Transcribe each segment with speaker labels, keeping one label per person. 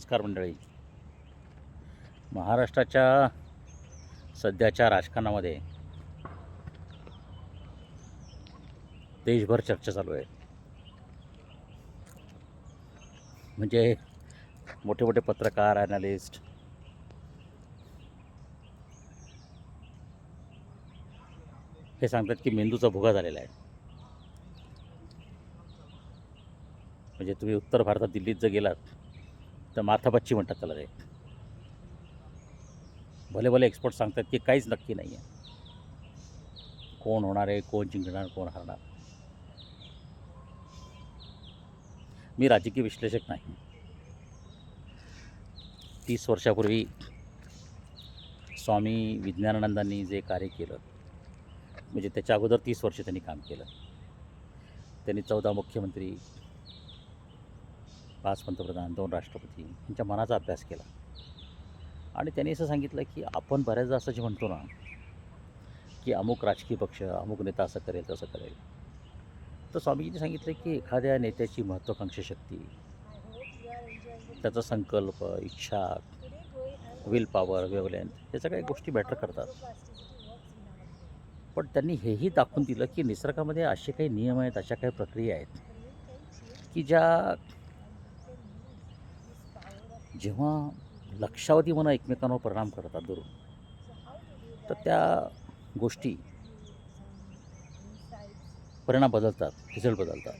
Speaker 1: नमस्कार मंडळी. महाराष्ट्राच्या सध्याच्या राजकारणामध्ये देशभर चर्चा चालू आहे. म्हणजे मोठे मोठे पत्रकार ॲनालिस्ट हे सांगतात की मेंदूचा भुगा झालेला आहे. म्हणजे तुम्ही उत्तर भारतात दिल्लीत जर गेलात तर माथापच्ची म्हणतात त्याला ते. भले भले एक्सपर्ट सांगतात की काहीच नक्की नाही आहे कोण होणार आहे कोण जिंकणार कोण हरणार. मी राजकीय विश्लेषक नाही. तीस वर्षापूर्वी स्वामी विज्ञानानंदांनी जे कार्य केलं म्हणजे त्याच्या अगोदर तीस वर्ष त्यांनी काम केलं. त्यांनी चौदा मुख्यमंत्री पाच पंतप्रधान दोन राष्ट्रपती यांच्या मनाचा अभ्यास केला. आणि त्यांनी असं सांगितलं की आपण बऱ्याचदा असं जे म्हणतो ना की अमुक राजकीय पक्ष अमुक नेता असं करेल तसं करेल. तर स्वामीजींनी सांगितलं की एखाद्या नेत्याची महत्त्वाकांक्षी शक्ती त्याचा संकल्प इच्छा विल पॉवर वेवलेंथ या सगळ्या गोष्टी मॅटर करतात. पण त्यांनी हेही दाखवून दिलं की निसर्गामध्ये असे काही नियम आहेत अशा काही प्रक्रिया आहेत की ज्या जेव्हा लक्षावधी मनं एकमेकांवर परिणाम करतात दुरून तर त्या गोष्टी परिणाम बदलतात रिझल्ट बदलतात.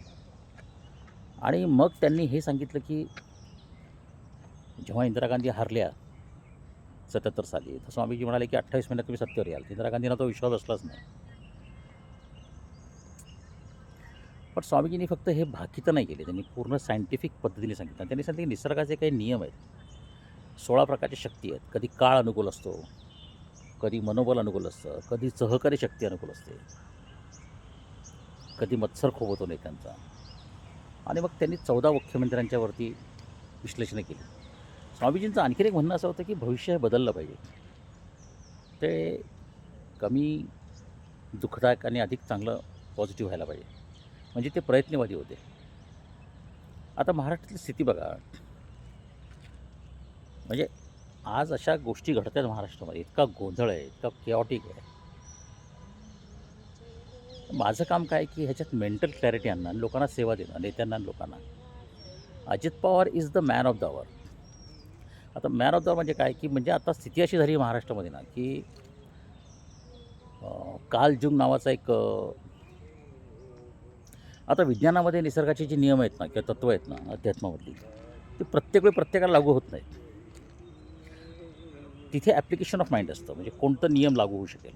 Speaker 1: आणि मग त्यांनी हे सांगितलं की जेव्हा इंदिरा गांधी हारल्या सत्याहत्तर साली तर स्वामीजी म्हणाले की अठ्ठावीस महिन्यात तुम्ही सत्तेवर याल. इंदिरा गांधींना तो विश्वास असलाच नाही. पण स्वामीजींनी फक्त हे भाकीतं नाही केले. त्यांनी पूर्ण सायंटिफिक पद्धतीने सांगितलं. त्यांनी सांगितलं की निसर्गाचे काही नियम आहेत. सोळा प्रकारच्या शक्ती आहेत. कधी काळ अनुकूल असतो कधी मनोबल अनुकूल असतं कधी सहकारी शक्ती अनुकूल असते कधी मत्सर खूप होतो नेत्यांचा. आणि मग त्यांनी चौदा मुख्यमंत्र्यांच्यावरती विश्लेषणं केली. स्वामीजींचं आणखीन एक म्हणणं असं होतं की भविष्य हे बदललं पाहिजे. ते कमी दुःखदायक आणि अधिक चांगलं पॉझिटिव्ह व्हायला पाहिजे. म्हणजे ते प्रयत्नवादी होते. आता महाराष्ट्रातली स्थिती बघा. म्हणजे आज अशा गोष्टी घडत आहेत महाराष्ट्रामध्ये. इतका गोंधळ आहे इतका केऑटिक आहे. माझं काम काय की ह्याच्यात मेंटल क्लॅरिटी आणणं आणि लोकांना सेवा देणं नेत्यांना लोकांना. Ajit Pawar is the man of the hour आता मॅन ऑफ द आवर म्हणजे काय? की म्हणजे आता स्थिती अशी झाली महाराष्ट्रामध्ये ना की अं, कालजुग नावाचा एक आता विज्ञानामध्ये निसर्गाचे जे नियम आहेत ना किंवा तत्त्व आहेत ना अध्यात्मामधली ते प्रत्येक वेळी प्रत्येकाला लागू होत नाहीत. तिथे ॲप्लिकेशन ऑफ माइंड असतं. म्हणजे कोणतं नियम लागू होऊ शकेल.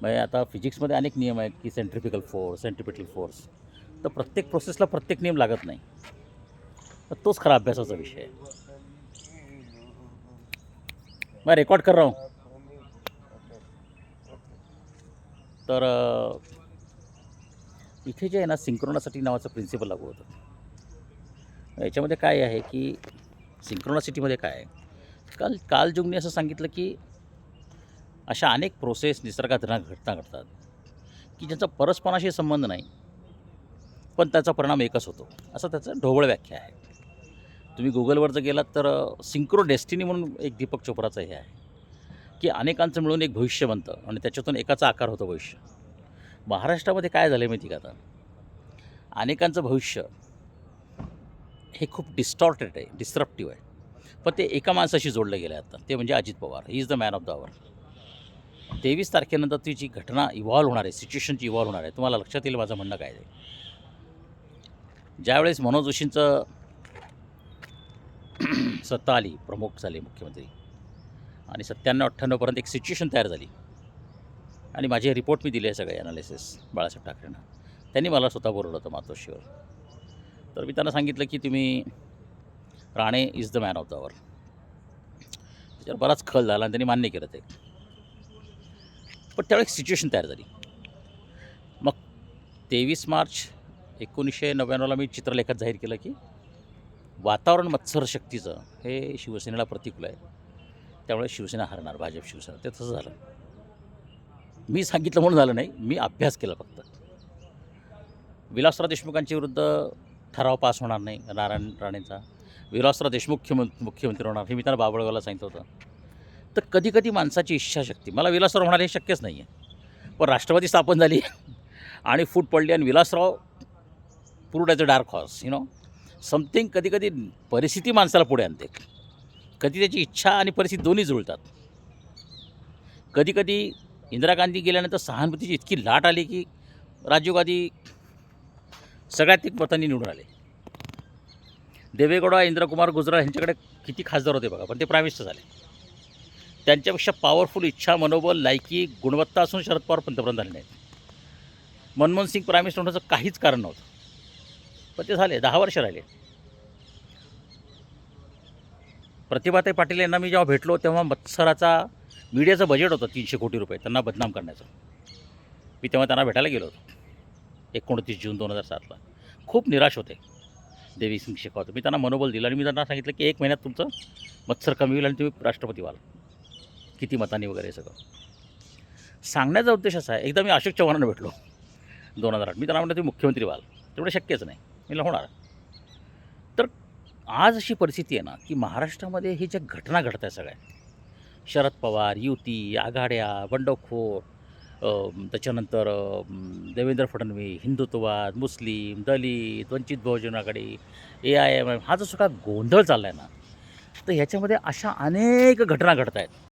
Speaker 1: म्हणजे आता फिजिक्समध्ये अनेक नियम आहेत की सेंट्रिफिकल फोर्स सेंट्रिपिटल फोर्स तर प्रत्येक प्रोसेसला प्रत्येक नियम लागत नाही. तर तोच खरा अभ्यासाचा विषय आहे. मैं रेकॉर्ड कर रहा हूँ तर इथे जे आहे ना सिंक्रोनासिटी नावाचं प्रिन्सिपल लागू होतं. याच्यामध्ये काय आहे की सिंक्रोनासिटीमध्ये काय आहे? काल कालजुगने असं सांगितलं की अशा अनेक प्रोसेस निसर्गात घटना घडतात की ज्यांचा परस्पराशी संबंध नाही पण त्याचा परिणाम एकच होतो. असं त्याचं ढोबळ व्याख्या आहे. तुम्ही गुगलवर जर गेलात तर सिंक्रो डेस्टिनी म्हणून एक दीपक चोप्राचं हे आहे की अनेकांचं मिळून एक भविष्य बनतं आणि त्याच्यातून एकाचा आकार होतो भविष्य. महाराष्ट्रामध्ये काय झालं माहिती का आता? अनेकांचं भविष्य हे खूप डिस्टॉर्टेड आहे डिस्ट्रप्टिव्ह आहे. पण ते एका माणसाशी जोडलं गेलं आहे आता ते म्हणजे Ajit Pawar. He is the man of the hour तेवीस तारखेनंतर ती जी घटना इव्हॉल्व होणार आहे सिच्युएशनची इव्हॉल्व होणार आहे तुम्हाला लक्षात येईल माझं म्हणणं काय आहे ज्यावेळेस मनोज जोशींचं सत्ता आली प्रमुख झाले मुख्यमंत्री आणि सत्त्याण्णव अठ्ठ्याण्णवपर्यंत एक सिच्युएशन तयार झाली आणि माझे रिपोर्ट मी दिले सगळे ॲनालिसिस बाळासाहेब ठाकरेंना. त्यांनी मला स्वतः बोलवलं होतं मातोश्रीवर. तर मी त्यांना सांगितलं की तुम्ही Rane is the man of the hour त्याच्यावर बराच खल झाला आणि त्यांनी मान्य केलं ते. पण त्यावेळेस सिच्युएशन तयार झाली. मग तेवीस मार्च एकोणीसशे नव्याण्णवला मी चित्रलेखात जाहीर केलं की वातावरण मत्सर शक्तीचं हे शिवसेनेला प्रतिकूल आहे. त्यामुळे शिवसेना हरणार भाजप शिवसेना. ते तसं झालं. मी सांगितलं म्हणून झालं नाही मी अभ्यास केला फक्त. विलासराव देशमुखांच्या विरुद्ध ठराव पास होणार नाही नारायण राणेंचा. विलासराव देशमुख मुख्यमंत्री होणार हे मी त्यांना बाबळगावला सांगितलं होतं. तर कधी कधी माणसाची इच्छाशक्ती मला विलासराव होणार हे शक्यच नाही आहे पण राष्ट्रवादी स्थापन झाली आणि फूट पडली आणि Vilasrao proved as a dark horse you know something कधी कधी परिस्थिती माणसाला पुढे आणते. कधी त्याची इच्छा आणि परिस्थिती दोन्ही जुळतात. कधी कधी इंदिरा गांधी गेल्यानंतर सहानुभूतीची इतकी लाट आली की राजीव गांधी सगळ्यात एक मतांनी निवडून आले. देवेगौडा इंद्रकुमार गुजराल यांच्याकडे किती खासदार होते बघा पण ते प्रायमिस्ट झाले. त्यांच्यापेक्षा पॉवरफुल इच्छा मनोबल लायकी गुणवत्ता असून शरद पवार पंतप्रधान झाले नाहीत. मनमोहन सिंग प्राईम मिनिस्टर होण्याचं काहीच कारण नव्हतं. पण ते झाले दहा वर्ष राहिले. प्रतिभाताई पाटील यांना मी जेव्हा भेटलो तेव्हा मत्सराचा मीडियाचं बजेट होतं तीनशे कोटी रुपये त्यांना बदनाम करण्याचं. मी तेव्हा त्यांना भेटायला गेलो होतो एकोणतीस जून दोन हजार सातला. खूप निराश होते. देवी सिंग शेखावत मी त्यांना मनोबल दिलं आणि मी त्यांना सांगितलं की एक महिन्यात तुमचं मत्सर कमी होईल आणि तुम्ही राष्ट्रपती व्हाल किती मतांनी वगैरे हे सगळं. सांगण्याचा उद्देश असा आहे एकदा मी अशोक चव्हाणांना भेटलो दोन हजार आठ. मी त्यांना म्हटलं तुम्ही मुख्यमंत्री व्हाल तेवढं शक्यच नाही. मी होणार. तर आज अशी परिस्थिती आहे ना की महाराष्ट्रामध्ये ही ज्या घटना घडत आहे सगळ्या शरद पवार युती आघाड्या बंडखोर त्याच्यानंतर देवेंद्र फडणवीस हिंदुत्ववाद मुस्लिम दलित Vanchit Bahujan Aghadi A I M M हा जो सगळा गोंधळ चालला आहे ना तर ह्याच्यामध्ये अशा अनेक घटना घडत आहेत